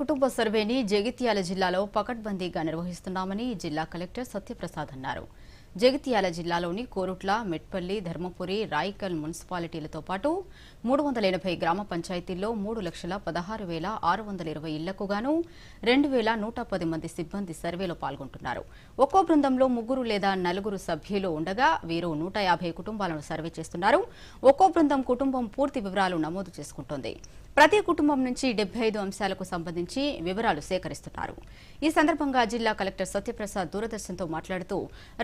కుటుంబ సర్వేని జగిత్యాల జిల్లాలో పకడ్బందీగా నిర్వహిస్తున్నామని జిల్లా కలెక్టర్ సత్యప్రసాద్ అన్నారు. జగిత్యాల జిల్లాలోని కోరుట్ల మెట్పల్లి ధర్మపురి రాయికల్ మున్సిపాలిటీలతో పాటు మూడు వందల ఎనభై గ్రామ పంచాయతీల్లో మూడు లక్షల పదహారు వేల ఆరు వందల ఇరవై ఇళ్ళకు గాను రెండు వేల నూట పది మంది సిబ్బంది సర్వేలో పాల్గొంటున్నారు. ఒక్కో బృందంలో ముగ్గురు లేదా నలుగురు సభ్యులు ఉండగా వీరు నూట యాభై కుటుంబాలను సర్వే చేస్తున్నారు. ఒక్కో బృందం కుటుంబం పూర్తి వివరాలు నమోదు చేసుకుంటోంది. ప్రతి కుటుంబం నుంచి డెబ్బై ఐదు అంశాలకు సంబంధించి వివరాలు సేకరిస్తున్నారు. ఈ సందర్భంగా జిల్లా కలెక్టర్ సత్యప్రసాద్ దూరదర్శన్తో మాట్లాడుతూ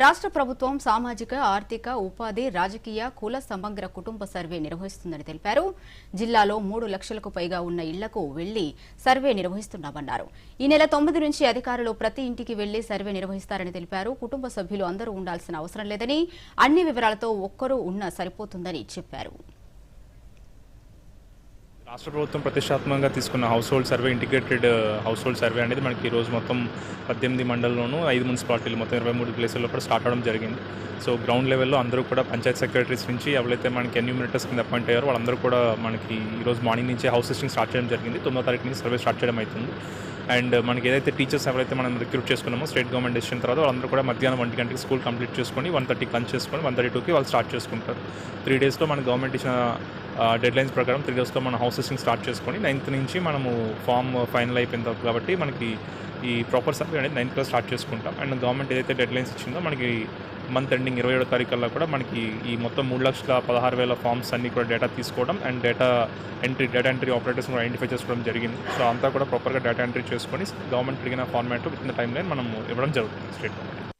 రాష్ట్ర ప్రభుత్వం సామాజిక ఆర్థిక ఉపాధి రాజకీయ కుల సమగ్ర కుటుంబ సర్వే నిర్వహిస్తుందని తెలిపారు. జిల్లాలో మూడు లక్షలకు పైగా ఉన్న ఇళ్ళకు వెళ్ళి సర్వే నిర్వహిస్తున్నామన్నారు. ఈ నెల తొమ్మిది నుంచి అధికారులు ప్రతి ఇంటికి వెళ్ళి సర్వే నిర్వహిస్తారని తెలిపారు. కుటుంబ సభ్యులు అందరూ ఉండాల్సిన అవసరం లేదని అన్ని వివరాలతో ఒక్కరూ ఉన్నా సరిపోతుందని చెప్పారు. రాష్ట్ర ప్రభుత్వం ప్రతిష్టాత్మకంగా తీసుకున్న household survey integrated household survey అనేది మనకి ఈరోజు మొత్తం పద్దెనిమిది మండలంలోనూ ఐదు మున్సిపాలిటీలు మొత్తం ఇరవై మూడు ప్లేసుల్లో కూడా స్టార్ట్ అవడం జరిగింది. సో గ్రౌండ్ లెవెల్లో అందరూ కూడా పంచాయత్ సెక్రటరీస్ నుంచి ఎవరైతే మనకి ఎన్యూమినేటర్స్ కింద అపాయింట్ అయ్యారో వాళ్ళందరూ కూడా మనకి ఈరోజు మార్నింగ్ నుంచి హౌస్ లిస్టింగ్ స్టార్ట్ చేయడం జరిగింది. తొమ్మిదో తారీఖు నుంచి సర్వే స్టార్ట్ చేయడం అవుతుంది. అండ్ uh, మనకి ఏదైతే టీచర్స్ ఎవరైతే మనం రిక్రూట్ చేసుకున్నామో స్టేట్ గవర్నమెంట్ ఇచ్చిన తర్వాత వాళ్ళందరూ కూడా మధ్యాహ్నం ఒంటి గంటకి స్కూల్ కంప్లీట్ చేసుకొని వన్ థర్టీ లంచ్ చేసుకొని వన్ థర్టీ టూకి వాళ్ళు స్టార్ట్ చేసుకుంటారు. త్రీ డేస్లో మన గవర్నమెంట్ ఇచ్చిన డెడ్ లైన్స్ ప్రకారం త్రీ డేస్లో మనం హౌస్ లిస్టింగ్ స్టార్ట్ చేసుకొని నైన్త్ నుంచి మనము ఫామ్ ఫైనల్ అయిపోయింది కాబట్టి మనకి ఈ ప్రాపర్ సర్వే అనేది నైన్త్లో స్టార్ట్ చేసుకుంటాం. అండ్ గవర్నమెంట్ ఏదైతే డెడ్ లైన్స్ ఇచ్చిందో మనకి మంత్ ఎండింగ్ ఇరవై ఏడో తారీఖు కూడా మనకి ఈ మొత్తం మూడు లక్షల పదహారు వేల ఫామ్స్ అన్నీ కూడా డేటా తీసుకోవడం and data entry data entry operators కూడా ఐడెంటిఫై చేసుకోవడం జరిగింది. సో అంతా కూడా ప్రాపర్గా డేటా ఎంట్రీ చేసుకొని గవర్నమెంట్ అడిగిన format within the timeline మనం ఇవ్వడం జరుగుతుంది స్టేట్ గవర్నమెంట్